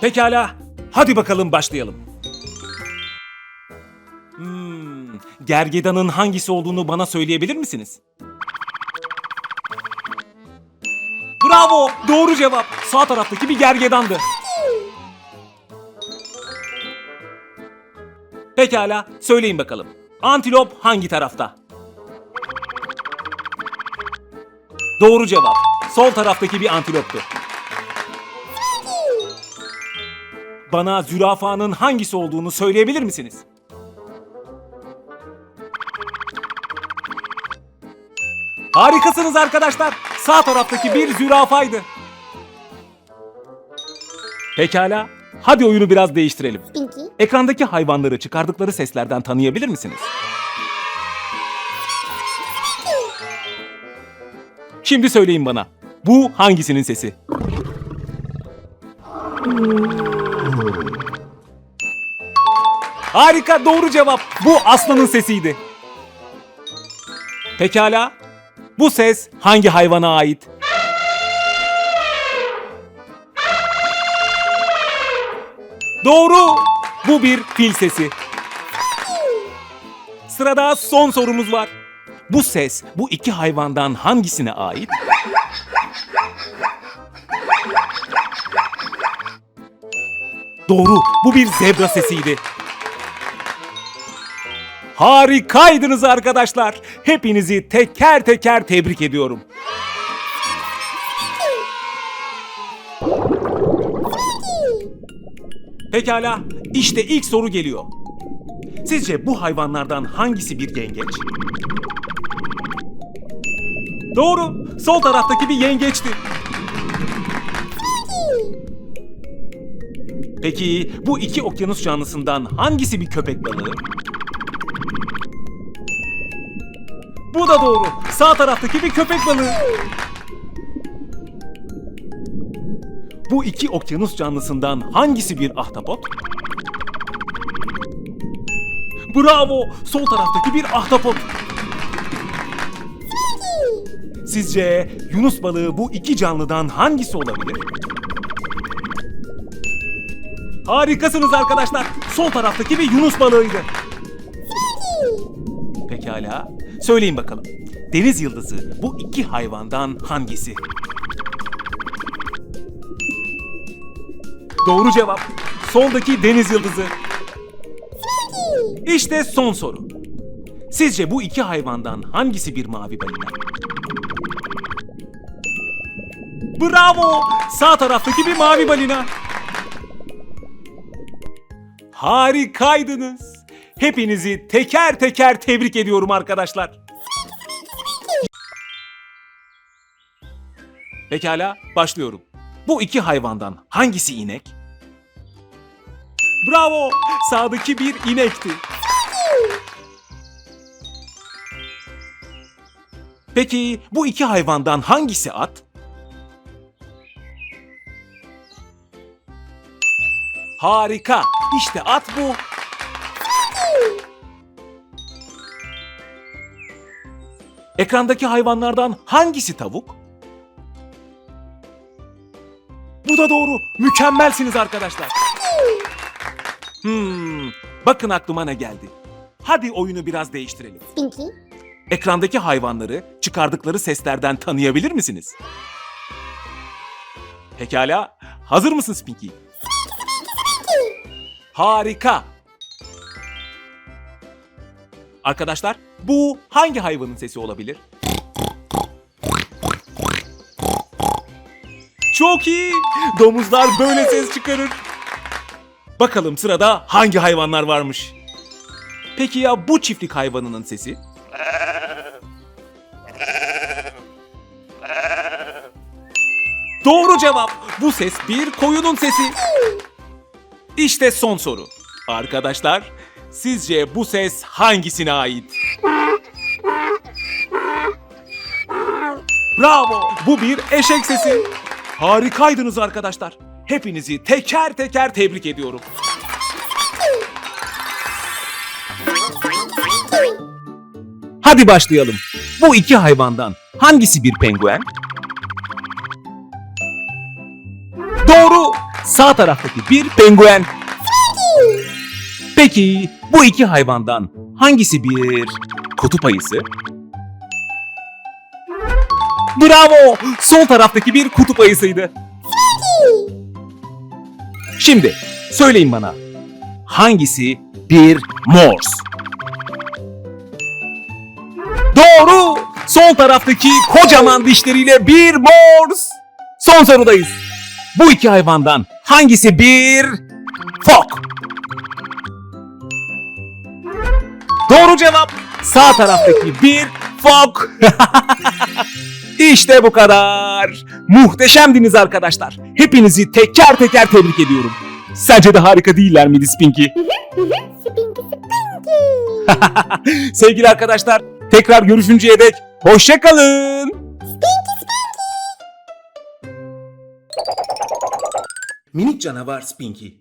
Pekala, hadi bakalım başlayalım. Hmm, gergedanın hangisi olduğunu bana söyleyebilir misiniz? Bravo, doğru cevap. Sağ taraftaki bir gergedandı. Pekala, söyleyin bakalım. Antilop hangi tarafta? Doğru cevap. Sol taraftaki bir antiloptu. Bana zürafanın hangisi olduğunu söyleyebilir misiniz? Harikasınız arkadaşlar. Sağ taraftaki bir zürafaydı. Pekala. Hadi oyunu biraz değiştirelim. Pinky, Ekrandaki hayvanları çıkardıkları seslerden tanıyabilir misiniz? Şimdi söyleyin bana. Bu hangisinin sesi? Harika doğru cevap. Bu aslanın sesiydi. Pekala. Bu ses hangi hayvana ait? Doğru. Bu bir fil sesi. Sırada son sorumuz var. Bu ses bu iki hayvandan hangisine ait? Doğru. Bu bir zebra sesiydi. Harikaydınız arkadaşlar. Hepinizi teker teker tebrik ediyorum. Pekala, işte ilk soru geliyor. Sizce bu hayvanlardan hangisi bir yengeç? Doğru, sol taraftaki bir yengeçti. Peki bu iki okyanus canlısından hangisi bir köpek balığı? Bu da doğru. Sağ taraftaki bir köpek balığı. Bu iki okyanus canlısından hangisi bir ahtapot? Bravo! Sol taraftaki bir ahtapot. Sizce Yunus balığı bu iki canlıdan hangisi olabilir? Harikasınız arkadaşlar. Sol taraftaki bir Yunus balığıydı. Pekala. Söyleyin bakalım. Deniz yıldızı bu iki hayvandan hangisi? Doğru cevap. Soldaki deniz yıldızı. İşte son soru. Sizce bu iki hayvandan hangisi bir mavi balina? Bravo! Sağ taraftaki bir mavi balina. Harikaydınız. Hepinizi teker teker tebrik ediyorum arkadaşlar. Pekala, başlıyorum. Bu iki hayvandan hangisi inek? Bravo! Sağdaki bir inekti. Peki bu iki hayvandan hangisi at? Harika! İşte at bu. Ekrandaki hayvanlardan hangisi tavuk? Bu da doğru. Mükemmelsiniz arkadaşlar. Hmm, bakın aklıma ne geldi. Hadi oyunu biraz değiştirelim. Pinky, Ekrandaki hayvanları çıkardıkları seslerden tanıyabilir misiniz? Pekala. Hazır mısın Pinky? Harika. Arkadaşlar, bu hangi hayvanın sesi olabilir? Çok iyi. Domuzlar böyle ses çıkarır. Bakalım sırada hangi hayvanlar varmış? Peki ya bu çiftlik hayvanının sesi? Doğru cevap. Bu ses bir koyunun sesi. İşte son soru. Arkadaşlar, sizce bu ses hangisine ait? Bravo! Bu bir eşek sesi. Harikaydınız arkadaşlar. Hepinizi teker teker tebrik ediyorum. Hadi başlayalım. Bu iki hayvandan hangisi bir penguen? Sağ taraftaki bir penguen. Peki bu iki hayvandan hangisi bir kutup ayısı? Bravo! Sol taraftaki bir kutup ayısıydı. Şimdi söyleyin bana. Hangisi bir morse? Doğru! Sol taraftaki kocaman dişleriyle bir morse. Son sorudayız. Bu iki hayvandan hangisi bir fok? Doğru cevap. Sağ taraftaki bir fok. işte bu kadar. Muhteşemdiniz arkadaşlar. Hepinizi teker teker tebrik ediyorum. Sence de harika değiller miydi Spinky? Spinky Spinky. Sevgili arkadaşlar, tekrar görüşünceye dek hoşçakalın. Minik canavar Spinky